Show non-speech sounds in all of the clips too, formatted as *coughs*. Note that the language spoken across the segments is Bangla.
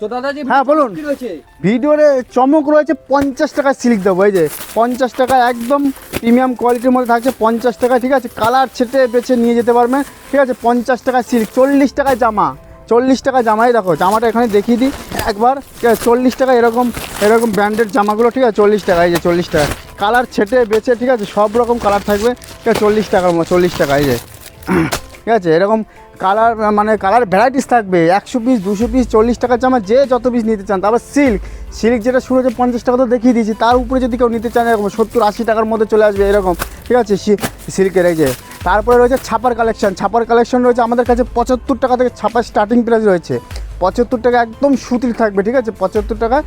তো দাদাজি হ্যাঁ, বলুন। ভিডিওরে চমক রয়েছে পঞ্চাশ টাকা সিল্ক দেবো এই যে পঞ্চাশ টাকা একদম প্রিমিয়াম কোয়ালিটির মধ্যে থাকছে পঞ্চাশ টাকা ঠিক আছে? কালার ছেটে বেছে নিয়ে যেতে পারবেন ঠিক আছে? পঞ্চাশ টাকা সিল্ক চল্লিশ টাকায় জামা চল্লিশ টাকা জামাই দেখো জামাটা এখানে দেখিয়ে দিই। একবার ঠিক আছে? চল্লিশ টাকা এরকম এরকম ব্র্যান্ডেড জামাগুলো ঠিক আছে? চল্লিশ টাকা এই যে চল্লিশ টাকা। কালার ছেটে বেছে ঠিক আছে? সব রকম কালার থাকবে ঠিক আছে? চল্লিশ টাকার মতো চল্লিশ টাকা এই যে। ঠিক আছে? এরকম কালার মানে কালার ভ্যারাইটিস থাকবে। একশো পিস দুশো পিস চল্লিশ টাকার জামা যে যত পিস নিতে চান, তারপর সিল্ক সিল্ক যেটা শুরু হচ্ছে পঞ্চাশ টাকা তো দেখিয়ে দিয়েছি, তার উপরে যদি কেউ নিতে চান এরকম সত্তর, আশি টাকার মধ্যে চলে আসবে এরকম। ঠিক আছে? সিল্কের এই যে। তারপরে রয়েছে ছাপার কালেকশন ছাপার কালেকশন রয়েছে আমাদের কাছে পঁচাত্তর টাকা থেকে ছাপার স্টার্টিং প্রাইস রয়েছে। পঁচাত্তর টাকা একদম সুতির থাকবে, ঠিক আছে? পঁচাত্তর টাকা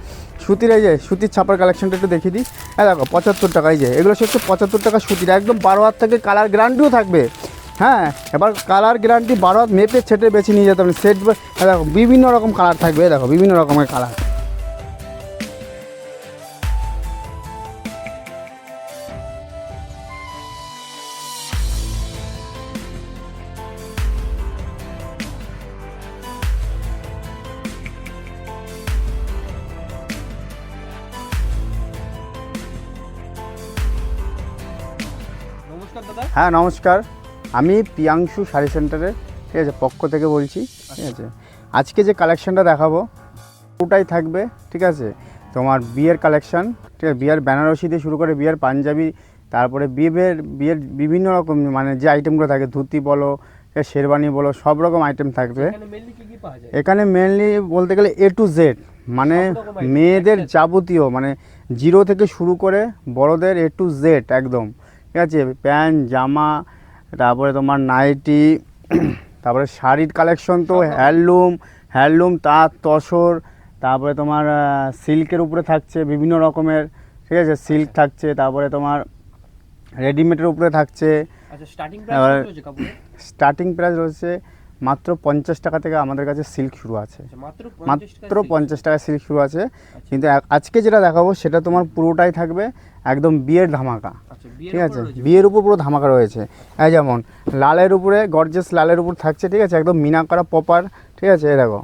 সুতির এই যে, সুতির ছাপার কালেকশনটা একটু দেখিয়ে দিই। হ্যাঁ দেখো, পঁচাত্তর টাকা এই যে। এগুলো হচ্ছে পঁচাত্তর টাকা সুতির। একদম বারো হাত থেকে কালার গ্যারান্টিও থাকবে। হ্যাঁ এবার কালার গ্যারান্টি বারো হাত মেপে ছেটে বেছে নিয়ে যেতে হবে। সেট দেখো বিভিন্ন রকম কালার থাকবে দেখো বিভিন্ন রকমের কালার হ্যাঁ নমস্কার। আমি পিয়াংশু শাড়ি সেন্টারে ঠিক আছে পক্ষ থেকে বলছি ঠিক আছে। আজকে যে কালেকশনটা দেখাবো পুরোটাই থাকবে ঠিক আছে। তোমার বিয়ের কালেকশন ঠিক আছে বিয়ের বেনারসি দিয়ে শুরু করে বিয়ের পাঞ্জাবি তারপরে বিয়ের বিয়ের বিভিন্ন রকম মানে যে আইটেমগুলো থাকে ধুতি বলো শেরবানি বলো সব রকম আইটেম থাকবে। এখানে মেনলি বলতে গেলে এ টু জেড মানে মেয়েদের যাবতীয় মানে জিরো থেকে শুরু করে বড়দের এ টু জেড একদম ঠিক আছে প্যান্ট জামা তারপরে তোমার নাইটি তারপরে শাড়ির কালেকশন তো হ্যান্ডলুম হ্যান্ডলুম তাঁত তসর তারপরে তোমার সিল্কের উপরে থাকছে বিভিন্ন রকমের ঠিক আছে? সিল্ক থাকছে তারপরে তোমার রেডিমেডের উপরে থাকছে। স্টার্টিং প্রাইস রয়েছে মাত্র পঞ্চাশ টাকা থেকে আমাদের কাছে সিল্ক শুরু আছে। আচ্ছা মাত্র 50 মাত্র টাকা পঞ্চাশ টাকা সিল্ক শুরু আছে। কিন্তু আজকে যেটা দেখাবো সেটা তোমার পুরোটাই থাকবে একদম বিয়ের ধামাকা। আচ্ছা ঠিক আছে? বিয়ের উপর পুরো ধামাকা রয়েছে। এই যেমন লালের উপরে গর্জেস লালের উপর থাকছে ঠিক আছে? একদম মিনা করা পপার ঠিক আছে? এই দেখো।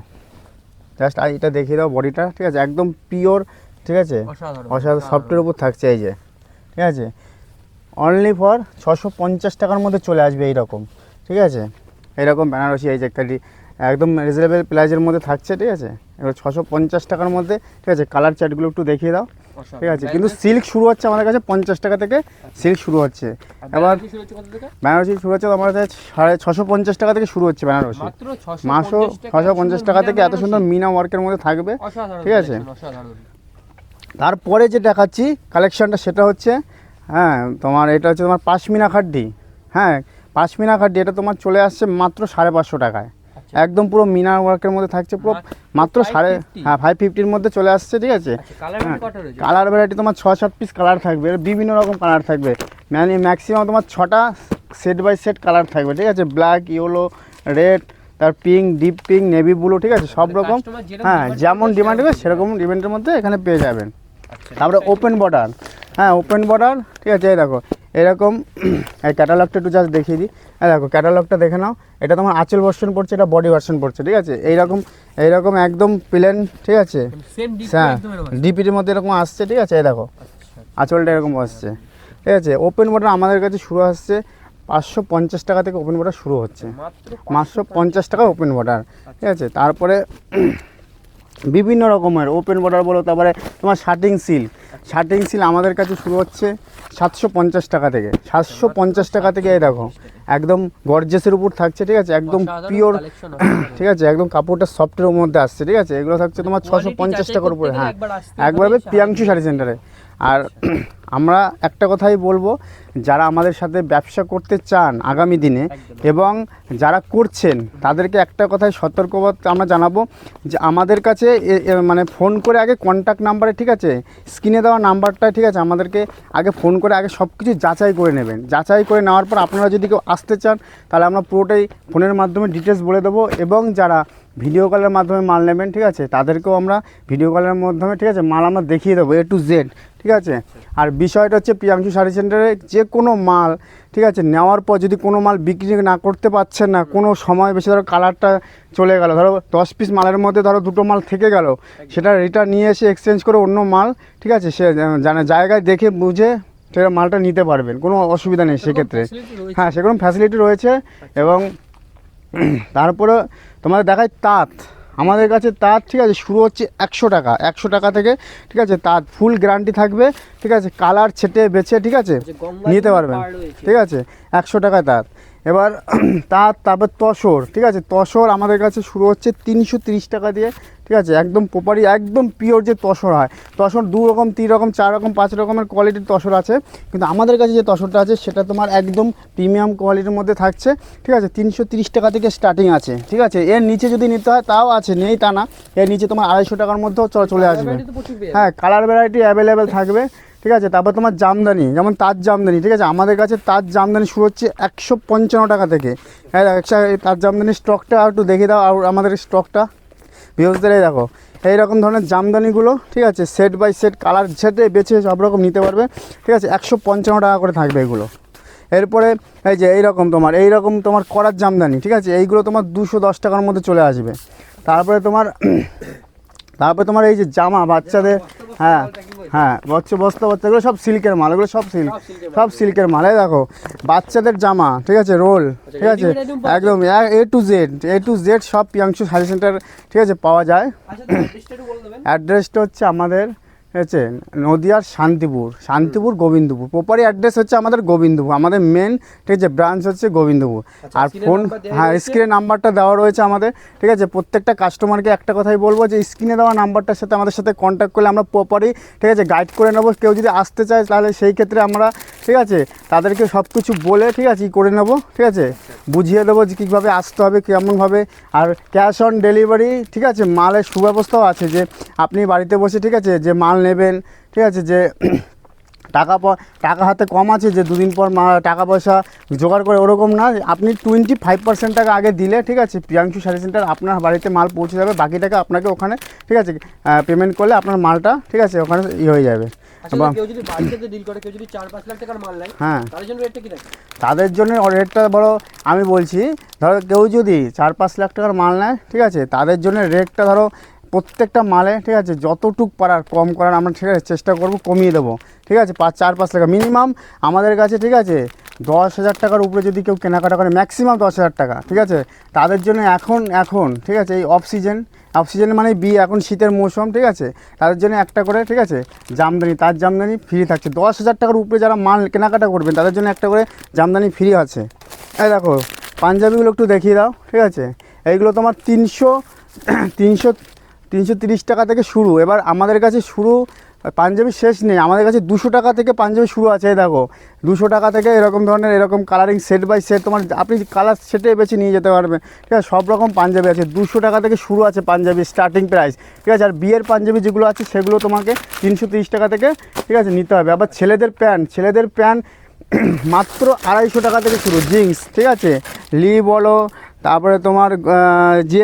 জাস্ট এটা দেখিয়ে দাও বডিটা ঠিক আছে? একদম পিওর ঠিক আছে? অসাধারণ অসাধারণ সফটের উপর থাকছে এই যে। ঠিক আছে? অনলি ফর ছশো পঞ্চাশ টাকার মধ্যে চলে আসবে এইরকম। ঠিক আছে? এইরকম বেনারসি এই যে একটা ডি- একদম রিজনেবল প্রাইজের মধ্যে থাকছে ঠিক আছে? এবার ছশো পঞ্চাশ টাকার মধ্যে ঠিক আছে? কালার চার্টগুলো একটু দেখিয়ে দাও ঠিক আছে? কিন্তু সিল্ক শুরু হচ্ছে আমাদের কাছে পঞ্চাশ টাকা থেকে সিল্ক শুরু হচ্ছে। এবার বেনারসি শুরু হচ্ছে আমার কাছে সাড়ে ছশো পঞ্চাশ টাকা থেকে শুরু হচ্ছে বেনারসি। মাত্র 650 মাসও ছশো পঞ্চাশ টাকা থেকে এত সুন্দর মিনা ওয়ার্কের মধ্যে থাকবে ঠিক আছে? তারপরে যে দেখাচ্ছি কালেকশানটা সেটা হচ্ছে হ্যাঁ তোমার এটা হচ্ছে তোমার পাশমিনা খাড্ডি হ্যাঁ? পাশমিনা খাড্ডি এটা তোমার চলে আসছে মাত্র সাড়ে পাঁচশো টাকায়। আচ্ছা। একদম পুরো মিনা ওয়ার্কের মধ্যে থাকছে পুরো মাত্র সাড়ে হ্যাঁ ফাইভ ফিফটির মধ্যে চলে আসছে ঠিক আছে? আচ্ছা কালার হ্যাঁ, কালার ভ্যারাইটি তোমার ছ সাত পিস কালার থাকবে বিভিন্ন রকম কালার থাকবে। মানে ম্যাক্সিমাম তোমার ছটা সেট বাই সেট কালার থাকবে ঠিক আছে? ব্ল্যাক ইয়েলো রেড তার pink deep pink navy blue ঠিক আছে? সব রকম হ্যাঁ যেমন ডিমান্ড হবে সেরকম সেরকম ডিমান্ডের মধ্যে এখানে পেয়ে যাবেন। আচ্ছা, তারপরে ওপেন বর্ডার হ্যাঁ ওপেন বর্ডার ঠিক আছে এই দেখো। এরকম এই ক্যাটালগটা একটু জাস্ট দেখিয়ে দিই। হ্যাঁ দেখো ক্যাটালগটা দেখে নাও। এটা তোমার আঁচল ভার্সন পড়ছে এটা বডি ভার্সন পড়ছে ঠিক আছে? এইরকম এইরকম একদম প্লেন ঠিক আছে? হ্যাঁ। ডিপির মধ্যে এরকম আসছে ঠিক আছে? এই দেখো আচ্ছা। আঁচলটা এরকম আসছে ঠিক আছে? ওপেন বর্ডার আমাদের কাছে শুরু আসছে পাঁচশো পঞ্চাশ টাকা থেকে ওপেন বর্ডার শুরু হচ্ছে। মাত্র পাঁচশো পঞ্চাশ টাকা ওপেন বর্ডার ঠিক আছে? তারপরে বিভিন্ন রকমের ওপেন বর্ডার বলো তারপরে তোমার শার্টিং সিল শার্টিং সিল আমাদের কাছে শুরু হচ্ছে সাতশো পঞ্চাশ টাকা থেকে। সাতশো পঞ্চাশ টাকা থেকে এই দেখো একদম গর্জেসের উপর থাকছে ঠিক আছে? একদম পিওর ঠিক আছে? একদম কাপড়টা সফটের মধ্যে আসছে ঠিক আছে? এগুলো থাকছে তোমার ছশো পঞ্চাশ টাকার উপরে হ্যাঁ। একবার পিয়াংশু শাড়ি সেন্টারে আর আমরা একটা কথাই বলব যারা আমাদের সাথে ব্যবসা করতে চান আগামী দিনে এবং যারা করছেন তাদেরকে একটা কথাই সতর্কবার্তা আমরা জানাব যে আমাদের কাছে মানে ফোন করে আগে কন্ট্যাক্ট নাম্বারে ঠিক আছে? স্ক্রিনে দেওয়া নাম্বারটা ঠিক আছে? আমাদেরকে আগে ফোন করে আগে সব কিছু যাচাই করে নেবেন। যাচাই করে নেওয়ার পর আপনারা যদি কেউ আসতে চান তাহলে আমরা পুরোটাই ফোনের মাধ্যমে ডিটেলস বলে দেবো এবং যারা ভিডিও কলের মাধ্যমে মাল নেবেন ঠিক আছে? তাদেরকেও আমরা ভিডিও কলের মাধ্যমে ঠিক আছে? মাল আমরা দেখিয়ে দেবো এ টু জেড ঠিক আছে? আর বিষয়টা হচ্ছে প্রিয়াংশু শাড়ি সেন্টারে যে কোনো মাল ঠিক আছে? নেওয়ার পর যদি কোনো মাল বিক্রি না করতে পারছেন না কোনো সময় বেশি ধরো কালারটা চলে গেল ধরো দশ পিস মালের মধ্যে ধরো দুটো মাল থেকে গেল সেটা রিটার্ন নিয়ে এসে এক্সচেঞ্জ করে অন্য মাল ঠিক আছে? সে জানে জায়গায় দেখে বুঝে সেটা মালটা নিতে পারবেন কোনো অসুবিধা নেই সেক্ষেত্রে। হ্যাঁ সেরকম ফ্যাসিলিটি রয়েছে এবং *clears throat* তারপরে তোমাদের দেখায় তাঁত। আমাদের কাছে তার ঠিক আছে শুরু হচ্ছে একশো টাকা। একশো টাকা থেকে ঠিক আছে তার ফুল গ্যারান্টি থাকবে ঠিক আছে কালার ছেটে বেছে ঠিক আছে নিতে পারবেন ঠিক আছে একশো টাকা তাঁত এবার *clears throat* তার তারপর তসর ঠিক আছে? তসর আমাদের কাছে শুরু হচ্ছে তিনশো তিরিশ টাকা দিয়ে ঠিক আছে? একদম প্রপারি একদম পিওর যে তসর হয়। তসর দু রকম তিন রকম চার রকম পাঁচ রকমের কোয়ালিটির তসর আছে। কিন্তু আমাদের কাছে যে তসরটা আছে সেটা তোমার একদম প্রিমিয়াম কোয়ালিটির মধ্যে থাকছে ঠিক আছে? তিনশো তিরিশ টাকা থেকে স্টার্টিং আছে ঠিক আছে? এর নিচে যদি নিতে হয় তাও আছে নেই তা না। এর নিচে তোমার আড়াইশো টাকার মধ্যেও চলে আসবে। হ্যাঁ কালার ভ্যারাইটি অ্যাভেলেবেল থাকবে। ঠিক আছে? তারপর তোমার জামদানি, যেমন তাঁত জামদানি, ঠিক আছে? আমাদের কাছে তাঁত জামদানি শুরু হচ্ছে একশো পঞ্চান্ন টাকা থেকে। হ্যাঁ একশো তাঁত জামদানির স্টকটা একটু দেখে দাও, আর আমাদের স্টকটা ভিউজদের এই দেখো, এইরকম ধরনের জামদানিগুলো, ঠিক আছে? সেট বাই সেট কালার সেটে বেছে সব রকম নিতে পারবে। ঠিক আছে? একশো পঞ্চান্ন টাকা করে থাকবে এগুলো। এরপরে, এই যে এইরকম তোমার এইরকম তোমার করার জামদানি, ঠিক আছে? এইগুলো তোমার দুশো দশ টাকার মধ্যে চলে আসবে। তারপরে তোমার তারপরে তোমার এই যে জামা বাচ্চাদের হ্যাঁ হ্যাঁ বচ্চ বস্তা বাচ্চাগুলো সব সিল্কের মাল এগুলো সব সিল্ক সব সিল্কের মাল। এই দেখো বাচ্চাদের জামা ঠিক আছে রোল ঠিক আছে একদম A to Z A to Z সব পিয়াংশু শাড়ি সেন্টার ঠিক আছে পাওয়া যায়। আচ্ছা অ্যাড্রেসটা অ্যাড্রেসটা হচ্ছে আমাদের হচ্ছে নদিয়ার শান্তিপুর শান্তিপুর গোবিন্দপুর। প্রপারি অ্যাড্রেস হচ্ছে আমাদের গোবিন্দপুর। আমাদের মেন ঠিক আছে ব্রাঞ্চ হচ্ছে গোবিন্দপুর। আচ্ছা, আর ফোন হ্যাঁ? স্ক্রিনে নাম্বারটা দেওয়া রয়েছে আমাদের ঠিক আছে? প্রত্যেকটা কাস্টমারকে একটা কথাই বলব যে স্ক্রিনে দেওয়া নাম্বারটার সাথে আমাদের সাথে কন্ট্যাক্ট করলে আমরা প্রপারি ঠিক আছে গাইড করে নেব। কেউ যদি আসতে চায় তাহলে সেই ক্ষেত্রে আমরা ঠিক আছে তাদেরকে সব কিছু বলে ঠিক আছে ই করে নেব ঠিক আছে? বুঝিয়ে দেবো যে কীভাবে আসতে হবে কেমনভাবে। আর ক্যাশ অন ডেলিভারি ঠিক আছে মালের সুব্যবস্থাও আছে যে আপনি বাড়িতে বসে ঠিক আছে যে মাল নেবেন ঠিক আছে? যে *clears throat* টাকা টাকা হাতে কম আছে যে দুদিন পর টাকা পয়সা জোগাড় করে ওরকম না। আপনি টোয়েন্টি ফাইভ পার্সেন্ট টাকা আগে দিলে ঠিক আছে? প্রিয়াংশু শাড়ি সেন্টার আপনার বাড়িতে মাল পৌঁছে যাবে বাকি টাকা আপনাকে ওখানে ঠিক আছে? পেমেন্ট করলে আপনার মালটা ঠিক আছে? ওখানে ই হয়ে যাবে। আচ্ছা হ্যাঁ। তাদের জন্য রেটটা কি থাকে? তাদের জন্য রেটটা বড় আমি বলছি ধরো কেউ যদি চার পাঁচ লাখ টাকার মাল নেয় ঠিক আছে? তাদের জন্য রেটটা ধরো প্রত্যেকটা মালে, ঠিক আছে, যতটুক পারার কম করার আমরা ঠিক আছে চেষ্টা করব, কমিয়ে দেবো। ঠিক আছে, পাঁচ, চার, পাঁচ টাকা মিনিমাম। আমাদের কাছে, ঠিক আছে, দশ হাজার টাকার উপরে যদি কেউ কেনাকাটা করে, ম্যাক্সিমাম দশ হাজার টাকা, ঠিক আছে। তাদের জন্য এখন এখন, ঠিক আছে, এই অফ সিজন অফ সিজন মানে বি এখন শীতের মৌসুম, ঠিক আছে। তাদের জন্য একটা করে, ঠিক আছে, জামদানি, তার জামদানি ফ্রি থাকছে। দশ হাজার টাকার উপরে যারা মাল কেনাকাটা করবেন, তাদের জন্য একটা করে জামদানি ফ্রি আছে। এই দেখো, পাঞ্জাবিগুলো একটু দেখিয়ে দাও, ঠিক আছে। এইগুলো তোমার তিনশো তিনশো তিনশো টাকা থেকে শুরু। এবার আমাদের কাছে শুরু, পাঞ্জাবি শেষ নেই। আমাদের কাছে দুশো টাকা থেকে পাঞ্জাবি শুরু আছে দেখো। দুশো টাকা থেকে এরকম ধরনের, এরকম কালারিং সেট বাই সেট তোমার, আপনি কালার সেটে বেছে নিয়ে যেতে পারবেন। ঠিক আছে, সব রকম পাঞ্জাবি আছে। দুশো টাকা থেকে শুরু আছে পাঞ্জাবি স্টার্টিং প্রাইস ঠিক আছে, আর বিয়ের পাঞ্জাবি যেগুলো আছে, সেগুলো তোমাকে তিনশো টাকা থেকে, ঠিক আছে, নিতে হবে। আবার ছেলেদের প্যান্ট ছেলেদের প্যান্ট *clears throat* মাত্র আড়াইশো টাকা থেকে শুরু। জিন্স ঠিক আছে? লি বলো তারপরে তোমার যে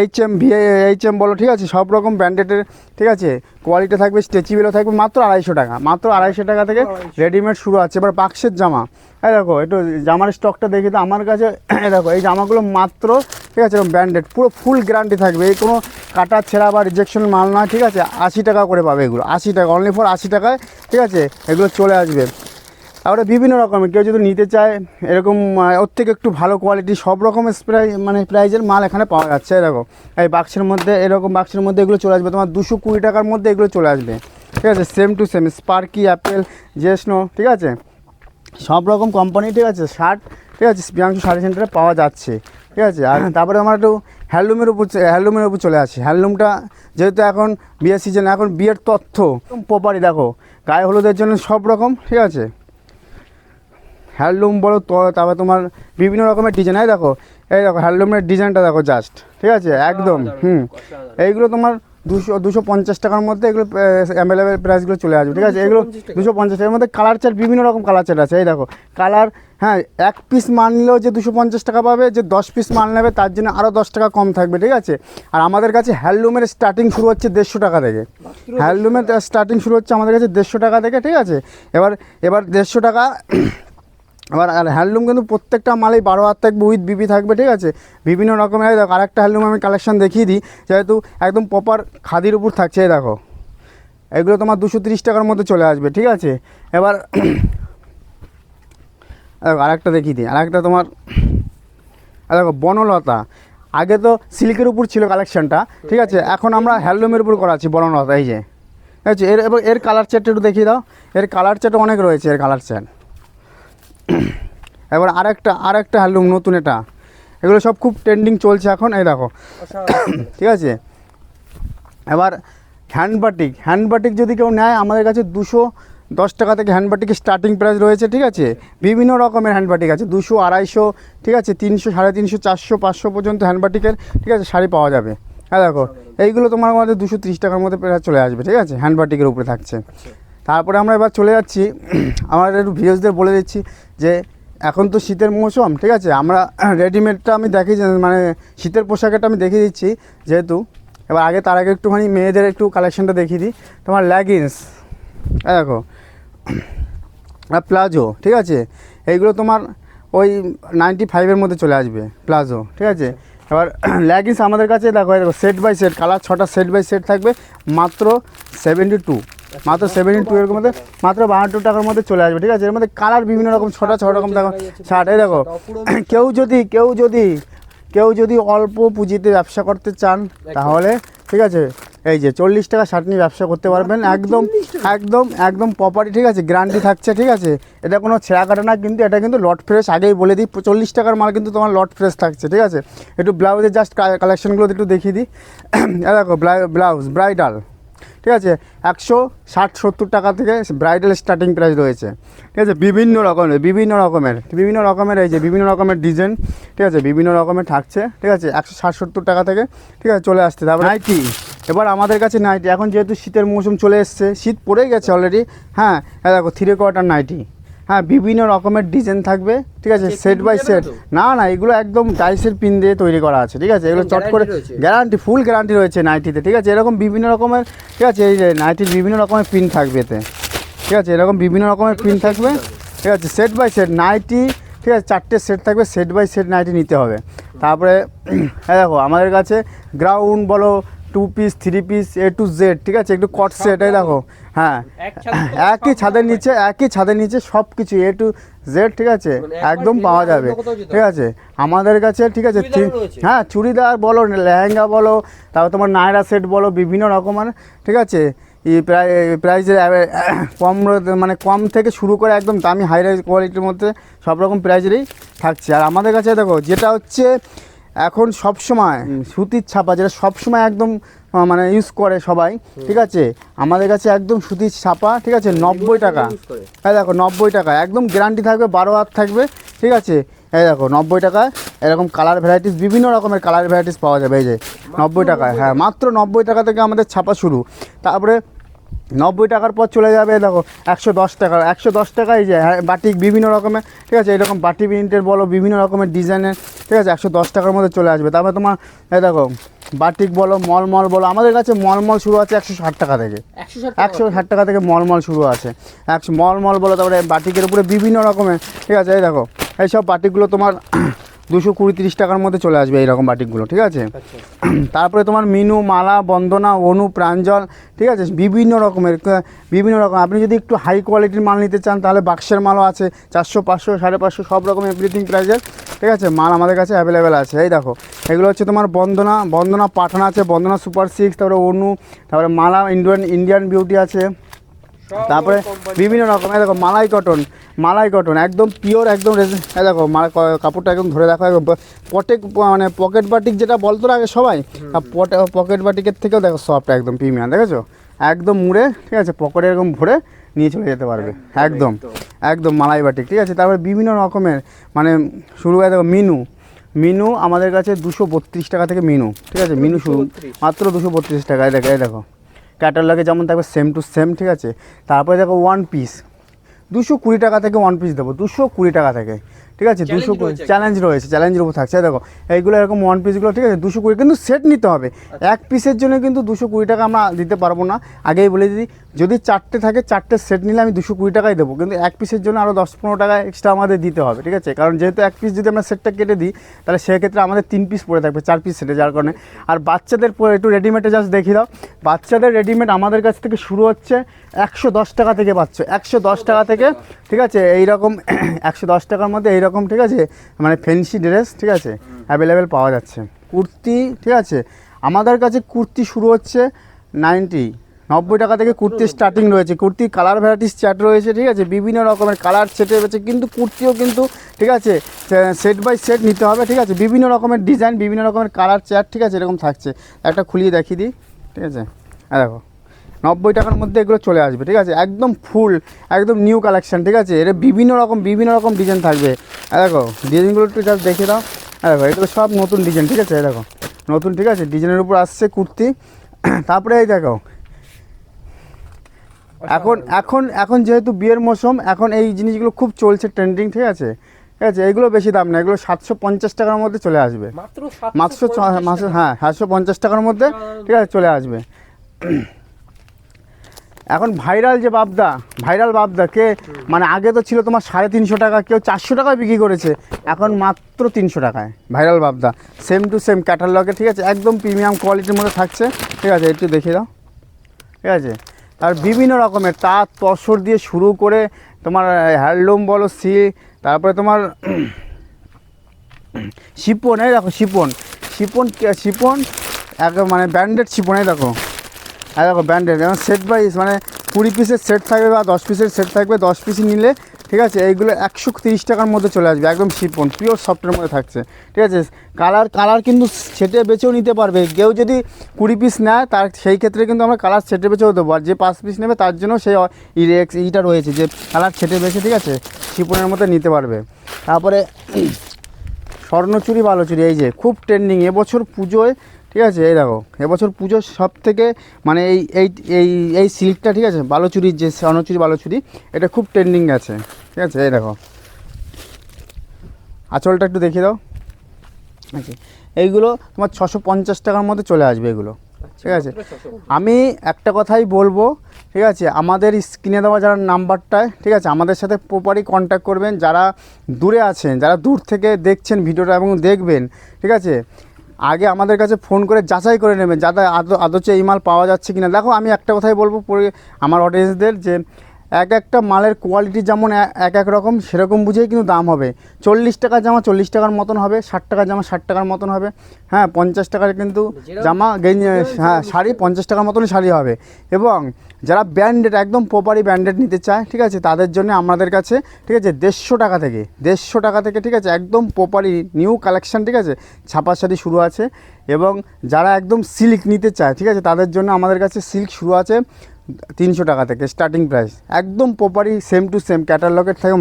H M V H M বলো, ঠিক আছে, সব রকম ব্র্যান্ডেডের ঠিক আছে কোয়ালিটি থাকবে স্ট্রেচেবলও থাকবে, মাত্র আড়াইশো টাকা, মাত্র আড়াইশো টাকা থেকে রেডিমেড শুরু আছে। এবার বাক্সের জামা, এই দেখো, একটু জামার স্টকটা দেখি তো, আমার কাছে দেখো, এই জামাগুলো মাত্র, ঠিক আছে এরকম ব্র্যান্ডেড পুরো ফুল গ্যারান্টি থাকবে, এই কোনো কাটা, ছেঁড়া বা রিজেকশন মাল নয় ঠিক আছে, আশি টাকা করে পাবে এগুলো, আশি টাকা অনলি ফর আশি টাকায়, ঠিক আছে, এগুলো চলে আসবে। তারপরে বিভিন্ন রকমের, কেউ যদি নিতে চায়, এরকম ওর থেকে একটু ভালো কোয়ালিটি সব রকমের প্রাই মানে প্রাইজের মাল এখানে পাওয়া যাচ্ছে, এরকম। এই বাক্সের মধ্যে, এরকম বাক্সের মধ্যে এগুলো চলে আসবে, তোমার দুশো কুড়ি টাকার মধ্যে এগুলো চলে আসবে। ঠিক আছে? সেম টু সেম স্পার্কি অ্যাপেল জেসনো ঠিক আছে? সব রকম কোম্পানি ঠিক আছে? শার্ট ঠিক আছে? প্রিয়াংশু শাড়ি সেন্টারে পাওয়া যাচ্ছে, ঠিক আছে? আর তারপরে আমার একটু হ্যান্ডলুমের উপর হ্যান্ডলুমের উপর চলে আসে। হ্যান্ডলুমটা যেহেতু এখন বিয়ের সিজন এখন বিয়ের তথ্য প্রপারি দেখো, গায়ে হলুদের জন্য সব রকম, ঠিক আছে? হ্যান্ডলুম বলো তো তারপর তোমার বিভিন্ন রকমের ডিজাইন এই দেখো এই দেখো হ্যান্ডলুমের ডিজাইনটা দেখো জাস্ট ঠিক আছে? একদম হুম। এইগুলো তোমার দুশো দুশো পঞ্চাশ টাকার মধ্যে এগুলো অ্যাভেলেবেল প্রাইসগুলো চলে আসবে ঠিক আছে? এগুলো দুশো পঞ্চাশ টাকার মধ্যে কালার চার্ট বিভিন্ন রকম কালার চার্ট আছে এই দেখো। কালার হ্যাঁ এক পিস মানলেও যে দুশো পঞ্চাশ টাকা পাবে যে দশ পিস মাল নেবে তার জন্য আরও দশ টাকা কম থাকবে ঠিক আছে? আর আমাদের কাছে হ্যান্ডলুমের স্টার্টিং শুরু হচ্ছে দেড়শো টাকা থেকে। হ্যান্ডলুমের স্টার্টিং শুরু হচ্ছে আমাদের কাছে দেড়শো টাকা থেকে ঠিক আছে? এবার এবার দেড়শো টাকা এবার আর হ্যান্ডলুম কিন্তু প্রত্যেকটা মালেই বারো হাত থাকবে উইথ বিবি থাকবে, ঠিক আছে? বিভিন্ন রকমের দেখো, আরেকটা হ্যান্ডলুম আমি কালেকশন দেখিয়ে দিই, যেহেতু একদম প্রপার খাদির উপর থাকছে দেখো। এগুলো তোমার দুশো তিরিশ টাকার মধ্যে চলে আসবে, ঠিক আছে? এবার *clears throat* দেখো, আরেকটা দেখিয়ে দিই, আরেকটা তোমার আর দেখো, বনলতা। আগে তো সিল্কের উপর ছিল কালেকশনটা ঠিক আছে? এখন আমরা হ্যান্ডলুমের উপর করাচ্ছি বনলতা, এই যে। ঠিক আছে? এর, এবার এর কালার চার্ট একটু দেখিয়ে দাও। এর কালার চার্ট অনেক রয়েছে, এর কালার চার্ট *clears throat* এবার আরেকটা আরেকটা হ্যান্ডলুম নতুন এটা। এগুলো সব খুব ট্রেন্ডিং চলছে এখন এই দেখো। *clears throat* ঠিক আছে? এবার হ্যান্ড বাটিক হ্যান্ড বাটিক যদি কেউ নেয় আমাদের কাছে দুশো দশ টাকা থেকে হ্যান্ড বাটিকের স্টার্টিং প্রাইস রয়েছে ঠিক আছে? বিভিন্ন রকমের হ্যান্ড বাটিক আছে দুশো আড়াইশো ঠিক আছে? তিনশো সাড়ে তিনশো চারশো পাঁচশো পর্যন্ত হ্যান্ড বাটিকের ঠিক আছে শাড়ি পাওয়া যাবে। হ্যাঁ দেখো এইগুলো তোমার মধ্যে দুশো তিরিশ টাকার মধ্যে প্রায় চলে আসবে ঠিক আছে? হ্যান্ড বাটিকের উপরে থাকছে। তারপরে আমরা এবার চলে যাচ্ছি। *clears throat* আমরা একটু ভিউজদের বলে দিচ্ছি যে, এখন তো শীতের মৌসুম, ঠিক আছে? আমরা *clears throat* রেডিমেডটা আমি দেখি মানে শীতের পোশাকেরটা আমি দেখিয়ে দিচ্ছি, যেহেতু। এবার আগে তার আগে একটুখানি মেয়েদের একটু কালেকশনটা দেখিয়ে দিই। তোমার ল্যাগিংস দেখো। *clears throat* আর প্লাজো, ঠিক আছে? এইগুলো তোমার ওই নাইনটি ফাইভের মধ্যে চলে আসবে, প্লাজো, ঠিক আছে? এবার ল্যাগিংস আমাদের কাছে, দেখো সেট বাই সেট কালার ছটা সেট বাই সেট থাকবে, মাত্র সেভেন্টি টু মাত্র সেভেন্টি টু এর মধ্যে মাত্র বাহাত্তর টাকার মধ্যে চলে আসবে ঠিক আছে? এর মধ্যে কালার বিভিন্ন রকম ছটা ছ রকম দেখো শার্ট এই দেখো। কেউ যদি কেউ যদি কেউ যদি অল্প পুঁজিতে ব্যবসা করতে চান তাহলে ঠিক আছে? এই যে চল্লিশ টাকা শার্ট নিয়ে ব্যবসা করতে পারবেন। একদম একদম একদম প্রপার্টি ঠিক আছে? গ্যারান্টি থাকছে ঠিক আছে? এটা কোনো ছেঁড়া কাটা না কিন্তু এটা কিন্তু লট ফ্রেশ আগেই বলে দিই চল্লিশ টাকার মাল কিন্তু তোমার লট ফ্রেশ থাকছে ঠিক আছে? একটু ব্লাউজের জাস্ট কালেকশনগুলো একটু দেখিয়ে দিই। *coughs* দেখো ব্লাউজ ব্রাইডাল ঠিক আছে? একশো ষাট সত্তর টাকা থেকে ব্রাইডাল স্টার্টিং প্রাইস রয়েছে। ঠিক আছে? বিভিন্ন রকমের বিভিন্ন রকমের বিভিন্ন রকমের এই যে বিভিন্ন রকমের ডিজাইন ঠিক আছে? বিভিন্ন রকমের থাকছে ঠিক আছে? একশো ষাট সত্তর টাকা থেকে ঠিক আছে? চলে আসছে। তারপর নাইটি এবার আমাদের কাছে নাইটি এখন যেহেতু শীতের মৌসুম চলে এসছে শীত পড়েই গেছে অলরেডি হ্যাঁ হ্যাঁ দেখো থ্রি কোয়ার্টার নাইটি হ্যাঁ বিভিন্ন রকমের ডিজাইন থাকবে ঠিক আছে? সেট বাই সেট না না এগুলো একদম ডাইসের পিন দিয়ে তৈরি করা আছে ঠিক আছে? এগুলো চট করে গ্যারান্টি ফুল গ্যারান্টি রয়েছে নাইটিতে ঠিক আছে? এরকম বিভিন্ন রকমের ঠিক আছে? এই যে নাইটির বিভিন্ন রকমের পিন থাকবে এতে ঠিক আছে? এরকম বিভিন্ন রকমের পিন থাকবে ঠিক আছে? সেট বাই সেট নাইটি ঠিক আছে? চারটে সেট থাকবে সেট বাই সেট নাইটি নিতে হবে। তারপরে *clears throat* দেখো আমাদের কাছে গ্রাউন্ড বলো two piece three piece A to Z ঠিক আছে? একটু কট সেট এই দেখো। হ্যাঁ। একই ছাদের নিচে একই ছাদের নিচে সব কিছু এ টু জেড ঠিক আছে? মানে একদম পাওয়া যাবে। ঠিক আছে? আমাদের কাছে ঠিক আছে? হ্যাঁ চুড়িদার বলো লেহেঙ্গা বলো তারপর তোমার নায়রা সেট বলো বিভিন্ন রকমের ঠিক আছে? এই প্রায় প্রাইসের কম মানে কম থেকে শুরু করে একদম দামি হাই রাইজ কোয়ালিটির মধ্যে সব রকম প্রাইজেরই থাকছে। আর আমাদের কাছে দেখো যেটা হচ্ছে এখন সব সময় সুতির ছাপা যেটা সব সময় একদম মানে ইউজ করে সবাই ঠিক আছে? আমাদের কাছে একদম সুতির ছাপা ঠিক আছে? নব্বই টাকা। হ্যাঁ দেখো নব্বই টাকা। একদম গ্যারান্টি থাকবে বারো হাত থাকবে ঠিক আছে? এই দেখো নব্বই টাকায় এরকম কালার ভ্যারাইটিস বিভিন্ন রকমের কালার ভ্যারাইটিস পাওয়া যাবে এই যে নব্বই টাকায়। হ্যাঁ মাত্র নব্বই টাকা থেকে আমাদের ছাপা শুরু। তারপরে নব্বই টাকার পর চলে যাবে দেখো একশো দশ টাকা একশো দশ টাকায় যে হ্যাঁ বাটিক বিভিন্ন রকমের ঠিক আছে এরকম বাটি প্রিন্টের বলো বিভিন্ন রকমের ডিজাইনের ঠিক আছে একশো দশ টাকার মধ্যে চলে আসবে। তারপরে তোমার এই দেখো বাটিক বলো মলমল বলো আমাদের কাছে মলমল শুরু আছে একশো ষাট টাকা থেকে। একশো ষাট টাকা থেকে মলমল শুরু আছে। একশো মলমল বলো তারপরে বাটিকের উপরে বিভিন্ন রকমের ঠিক আছে এই দেখো এইসব বাটিকগুলো তোমার দুশো কুড়ি তিরিশ টাকার মধ্যে চলে আসবে এইরকম বাটিকগুলো ঠিক আছে? আচ্ছা। *clears throat* তারপরে তোমার মিনু মালা বন্দনা অনু প্রাঞ্জল ঠিক আছে? বিভিন্ন রকমের বিভিন্ন রকম। আপনি যদি একটু হাই কোয়ালিটির মাল নিতে চান তাহলে বাক্সের মালও আছে চারশো পাঁচশো সাড়ে পাঁচশো সব রকম এভরিথিং প্রাইসের ঠিক আছে? মাল আমাদের কাছে অ্যাভেলেবেল আছে। এই দেখো এগুলো হচ্ছে তোমার বন্দনা বন্দনা পাঠান আছে বন্দনা সুপার সিক্স তারপরে অনু তারপরে মালা ইন্ডিয়ান ইন্ডিয়ান বিউটি আছে। তারপরে বিভিন্ন রকম এই দেখো মালাই কটন মালাই কটন একদম পিওর একদম দেখো মালা কাপড়টা একদম ধরে দেখো পটেক মানে পকেট বাটিক যেটা বলতো না আগে সবাই পকেট বাটিকের থেকেও দেখো সফট একদম প্রিমিয়াম দেখেছ? একদম মুড়ে ঠিক আছে পকেটে এরকম ভরে নিয়ে চলে যেতে পারবে একদম। একদম মালাই বাটিক ঠিক আছে? তারপরে বিভিন্ন রকমের মানে শুরু হয়ে দেখো মিনু মিনু আমাদের কাছে দুশো বত্রিশ টাকা থেকে মিনু ঠিক আছে? মিনু শুরু মাত্র দুশো বত্রিশ টাকা এই দেখো এই দেখো। ক্যাটালগে যেমন থাকবে সেম টু সেম ঠিক আছে? তারপরে দেখো ওয়ান পিস দুশো কুড়ি টাকা থেকে ওয়ান পিস দেবো, দুশো কুড়ি টাকা থেকে। ঠিক আছে? দুশো কুড়ি চ্যালেঞ্জ রয়েছে চ্যালেঞ্জের উপর থাকছে। দেখো এইগুলো এরকম ওয়ান পিসগুলো ঠিক আছে? দুশো কুড়ি কিন্তু সেট নিতে হবে। আচ্ছা। এক পিসের জন্য কিন্তু দুশো কুড়ি টাকা আমরা দিতে পারব না। আগেই বলে দিই যদি চারটে থাকে চারটে সেট নিলে আমি দুশো কুড়ি টাকাই দেবো। কিন্তু এক পিসের জন্য আরও দশ পনেরো টাকা এক্সট্রা আমাদের দিতে হবে ঠিক আছে? কারণ যেহেতু এক পিস যদি আমরা সেটটা কেটে দিই তাহলে সেক্ষেত্রে আমাদের তিন পিস পড়ে থাকবে চার পিস সেটে যার কারণে। আর বাচ্চাদের পরে একটু রেডিমেডে জাস্ট দেখিয়ে দাও। বাচ্চাদের রেডিমেড আমাদের কাছ থেকে শুরু হচ্ছে একশো দশ টাকা থেকে পাচ্ছ। একশো দশ টাকা থেকে ঠিক আছে? এইরকম *clears throat* একশো দশ টাকার মধ্যে এইরকম ঠিক আছে মানে ফেন্সি ড্রেস ঠিক আছে অ্যাভেলেবেল পাওয়া যাচ্ছে কুর্তি ঠিক আছে আমাদের কাছে কুর্তি শুরু হচ্ছে নাইনটি নব্বই টাকা থেকে কুর্তি স্টার্টিং রয়েছে কুর্তি কালার ভ্যারাইটিস চ্যাট রয়েছে ঠিক আছে বিভিন্ন রকমের কালার সেটে রয়েছে কিন্তু কুর্তিও কিন্তু ঠিক আছে সেট বাই সেট নিতে হবে ঠিক আছে বিভিন্ন রকমের ডিজাইন বিভিন্ন রকমের কালার চ্যাট ঠিক আছে এরকম থাকছে একটা খুলিয়ে দেখিয়ে দিই ঠিক আছে হ্যাঁ দেখো নব্বই টাকার মধ্যে এগুলো চলে আসবে ঠিক আছে একদম ফুল একদম নিউ কালেকশন ঠিক আছে এর বিভিন্ন রকম বিভিন্ন রকম ডিজাইন থাকবে হ্যাঁ দেখো ডিজাইনগুলো একটু জাস্ট দেখে দাও। হ্যাঁ দেখো এগুলো সব নতুন ডিজাইন ঠিক আছে? দেখো নতুন ঠিক আছে? ডিজাইনের উপর আসছে কুর্তি। *clears throat* তারপরে এই দেখো এখন এখন এখন যেহেতু বিয়ের মৌসুম এখন এই জিনিসগুলো খুব চলছে ট্রেন্ডিং ঠিক আছে? ঠিক আছে এগুলো বেশি দাম না এগুলো সাতশো পঞ্চাশ টাকার মধ্যে চলে আসবে। মাত্র মাত্র হ্যাঁ সাতশো পঞ্চাশ টাকার মধ্যে ঠিক আছে চলে আসবে। *clears throat* এখন ভাইরাল যে বাবদা, ভাইরাল বাবদা, কে? মানে আগে তো ছিল তোমার সাড়ে তিনশো টাকা, কেউ চারশো টাকায় বিক্রি করেছে, এখন মাত্র তিনশো টাকায়, ভাইরাল বাবদা। সেম টু সেম ক্যাটালগে ঠিক আছে? একদম প্রিমিয়াম কোয়ালিটির মধ্যে থাকছে, ঠিক আছে? একটু দেখে দাও। ঠিক আছে? আর বিভিন্ন রকমের, তাঁত, তসর দিয়ে শুরু করে তোমার হ্যান্ডলুম বলো সি তারপরে তোমার শিপন, এই দেখো শিপন। শিপন শিপন, এক মানে ব্র্যান্ডেড শিপন, এই দেখো। এই দেখো ব্র্যান্ডেড যেমন সেট বাইজ মানে কুড়ি পিসের সেট থাকবে বা দশ পিসের সেট থাকবে, দশ পিস নিলে, ঠিক আছে, এইগুলো একশো তিরিশ টাকার মধ্যে চলে আসবে, একদম শিপন পিওর সফটের মধ্যে থাকছে, ঠিক আছে কালার কালার কিন্তু সেটে বেছেও নিতে পারবে, কেউ যদি কুড়ি পিস নেয়, তার সেই ক্ষেত্রে কিন্তু আমরা কালার সেটে বেছেও দেবো, আর যে পাঁচ পিস নেবে, তার জন্য সেই ইরেক্স ইটা রয়েছে, যে কালার সেটে বেছে, ঠিক আছে শিপনের মধ্যে নিতে পারবে, তারপরে স্বর্ণচুরি, বালোচুরি, এই যে খুব ট্রেন্ডিং এবছর পুজোয়, ঠিক আছে, এই দেখো, এবছর পুজোর সব থেকে মানে এই এই এই এই সিল্কটা ঠিক আছে, বালোচুরির যে স্বর্ণচুরি, বালোচুরি, এটা খুব ট্রেন্ডিং আছে, ঠিক আছে, এই দেখো। আঁচলটা একটু দেখিয়ে দাও। আচ্ছা এইগুলো তোমার ছশো পঞ্চাশ টাকার মধ্যে চলে আসবে এগুলো, ঠিক আছে। আমি একটা কথাই বলব ঠিক আছে? আমাদের স্ক্রিনে দেওয়া যারা নাম্বারটায় ঠিক আছে? আমাদের সাথে প্রপারই কন্ট্যাক্ট করবেন। যারা দূরে আছেন, যারা দূর থেকে দেখছেন ভিডিওটা এবং দেখবেন, ঠিক আছে? আগে আমাদের কাছে ফোন করে যাচাই করে নেবেন, যাতে আদৌ আদৌচ এই মাল পাওয়া যাচ্ছে কি না দেখো, আমি একটা কথাই বলব আমার অডিয়েন্সদের যে এক একটা মালের কোয়ালিটি যেমন এক এক রকম সেরকম বুঝেই কিন্তু দাম হবে। চল্লিশ টাকার জামা চল্লিশ টাকার মতন হবে ষাট টাকার জামা ষাট টাকার মতন হবে। হ্যাঁ পঞ্চাশ টাকার কিন্তু জামা গেঞ্জি হ্যাঁ শাড়ি পঞ্চাশ টাকার মতনই শাড়ি হবে। এবং যারা ব্র্যান্ডেড একদম প্রপারই ব্র্যান্ডেড নিতে চায় ঠিক আছে তাদের জন্য আমাদের কাছে ঠিক আছে দেড়শো টাকা থেকে দেড়শো টাকা থেকে ঠিক আছে একদম প্রপারই নিউ কালেকশন ঠিক আছে ছাপা শাড়ি শুরু আছে। এবং যারা একদম সিল্ক নিতে চায় ঠিক আছে তাদের জন্য আমাদের কাছে সিল্ক শুরু আছে। তিনশো টাকা থেকে স্টার্টিং প্রাইস একদম প্রপারই সেম টু সেম ক্যাটালগের থাকে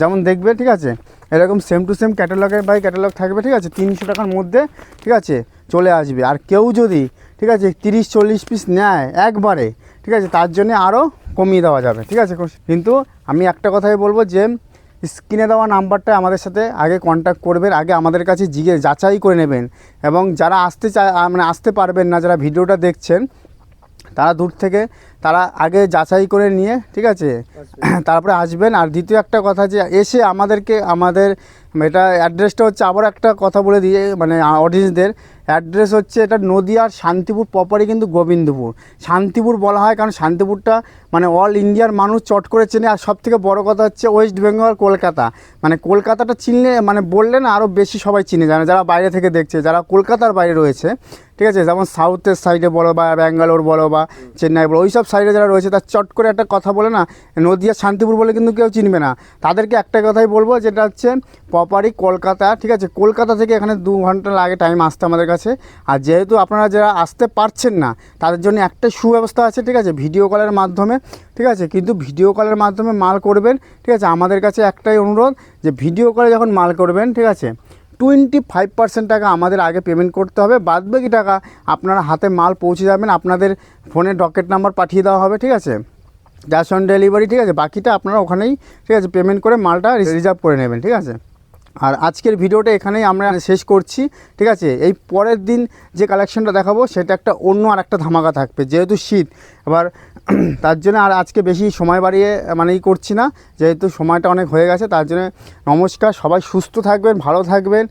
যেমন দেখবে, ঠিক আছে? এরকম সেম টু সেম ক্যাটালগের বাই ক্যাটালগ থাকবে, ঠিক আছে? তিনশো টাকার মধ্যে, ঠিক আছে? চলে আসবে। আর কেউ যদি, ঠিক আছে? তিরিশ, চল্লিশ পিস নেয় একবারে, ঠিক আছে? তার জন্য আরও কমিয়ে দেওয়া যাবে, ঠিক আছে? কিন্তু আমি একটা কথাই বলব যে স্ক্রিনে দেওয়া নাম্বারটা আমাদের সাথে আগে কন্ট্যাক্ট করবেন, আগে আমাদের কাছে জিগে যাচাই করে নেবেন। এবং যারা আসতে চায় মানে আসতে পারবেন না, যারা ভিডিওটা দেখছেন, তারা দূর থেকে তারা আগে যাচাই করে নিয়ে ঠিক আছে? তারপরে আসবেন। আর দ্বিতীয় একটা কথা যে এসে আমাদেরকে আমাদের এটা অ্যাড্রেসটা হচ্ছে আবার একটা কথা বলে দিয়ে মানে অডিয়েন্সদের অ্যাড্রেস হচ্ছে এটা নদিয়ার শান্তিপুর প্রপারই কিন্তু গোবিন্দপুর। শান্তিপুর বলা হয় কারণ শান্তিপুরটা মানে অল ইন্ডিয়ার মানুষ চট করে চেনে। আর সব থেকে বড় কথা হচ্ছে ওয়েস্ট বেঙ্গল কলকাতা। মানে কলকাতাটা চিনলে মানে বললে না আরও বেশি সবাই চিনে জানে, যারা বাইরে থেকে দেখছে, যারা কলকাতার বাইরে রয়েছে। ঠিক আছে? যেমন সাউথের সাইডে বলো বা ব্যাঙ্গালোর বলো বা চেন্নাই বলো ওই সব সাইডে যারা রয়েছে, তার চট করে একটা কথা বলে না। নদিয়া শান্তিপুর বলে কিন্তু কেউ চিনবে না। তাদেরকে একটা কথাই বলব, যেটা হচ্ছে প্রপারই কলকাতা, ঠিক আছে? কলকাতা থেকে এখানে দু ঘণ্টা লাগে টাইম আসতে আমাদের কাছে। আর যেহেতু আপনারা যারা আসতে পারছেন না, তাদের জন্য একটা সুব্যবস্থা আছে, ঠিক আছে? ভিডিও কলের মাধ্যমে, ঠিক আছে? কিন্তু ভিডিও কলের মাধ্যমে মাল করবেন, ঠিক আছে? আমাদের কাছে একটাই অনুরোধ যে ভিডিও কলে যখন মাল করবেন, ঠিক আছে? টোয়েন্টি ফাইভ পার্সেন্ট টাকা আমাদের আগে পেমেন্ট করতে হবে। বাদ বাকি টাকা আপনারা হাতে মাল পৌঁছে যাবেন, আপনাদের ফোনে ডকেট নাম্বার পাঠিয়ে দেওয়া হবে, ঠিক আছে? ক্যাশ অন ডেলিভারি ঠিক আছে? বাকিটা আপনারা ওখানেই, ঠিক আছে? পেমেন্ট করে মালটা রিজার্ভ করে নেবেন, ঠিক আছে? আর আজকের ভিডিওটা এখানেই আমরা শেষ করছি, ঠিক আছে? এই পরের দিন যে কালেকশনটা দেখাবো, সেটা একটা অন্য আর একটা ধামাকা থাকবে, যেহেতু শীত। এবার *clears throat* তার জন্য আর আজকে বেশি সময় বাড়িয়ে মানে ই করছি না, যেহেতু সময়টা অনেক হয়ে গেছে, তার জন্য নমস্কার, সবাই সুস্থ থাকবেন, ভালো থাকবেন।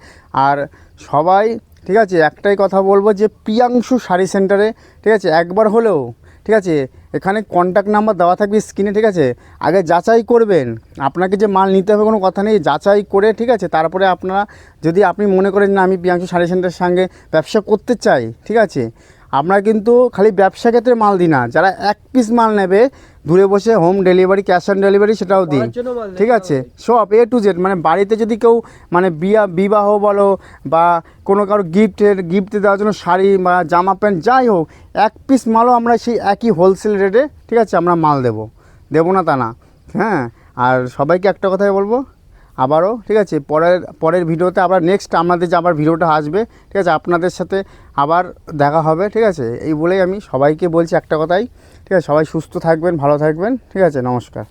আর সবাই, ঠিক আছে, একটাই কথা বলব যে, প্রিয়াংশু শাড়ি সেন্টারে ঠিক আছে, একবার হলেও ঠিক আছে? এখানে কন্ট্যাক্ট নাম্বার দেওয়া থাকবে স্ক্রিনে ঠিক আছে? আগে যাচাই করবেন। আপনাকে যে মাল নিতে হবে কোনো কথা নেই, যাচাই করে, ঠিক আছে? তারপরে আপনারা যদি আপনি মনে করেন না আমি পিয়াংশু শাড়ি সেন্টারের সঙ্গে ব্যবসা করতে চাই, ঠিক আছে? আমরা কিন্তু খালি ব্যবসা ক্ষেত্রে মাল দিই না। যারা এক পিস মাল নেবে দূরে বসে home delivery cash on delivery সেটাও দিই ঠিক আছে? সব এ টু জেড মানে বাড়িতে যদি কেউ মানে বিয়া বিবাহ বলো বা কোনো কারও গিফটের গিফট দেওয়ার জন্য শাড়ি বা জামা প্যান্ট যাই হোক এক পিস মালও আমরা সেই একই হোলসেল রেটে ঠিক আছে আমরা মাল দেবো। দেবো না তা না। হ্যাঁ? আর সবাইকে একটা কথাই বলব আবারও ঠিক আছে পরের পরের ভিডিওতে আবার নেক্সট আমাদের যে আবার ভিডিওটা আসবে ঠিক আছে আপনাদের সাথে আবার দেখা হবে ঠিক আছে? এই বলেই আমি সবাইকে বলছি একটা কথাই। ঠিক আছে? সবাই সুস্থ থাকবেন ভালো থাকবেন ঠিক আছে? নমস্কার।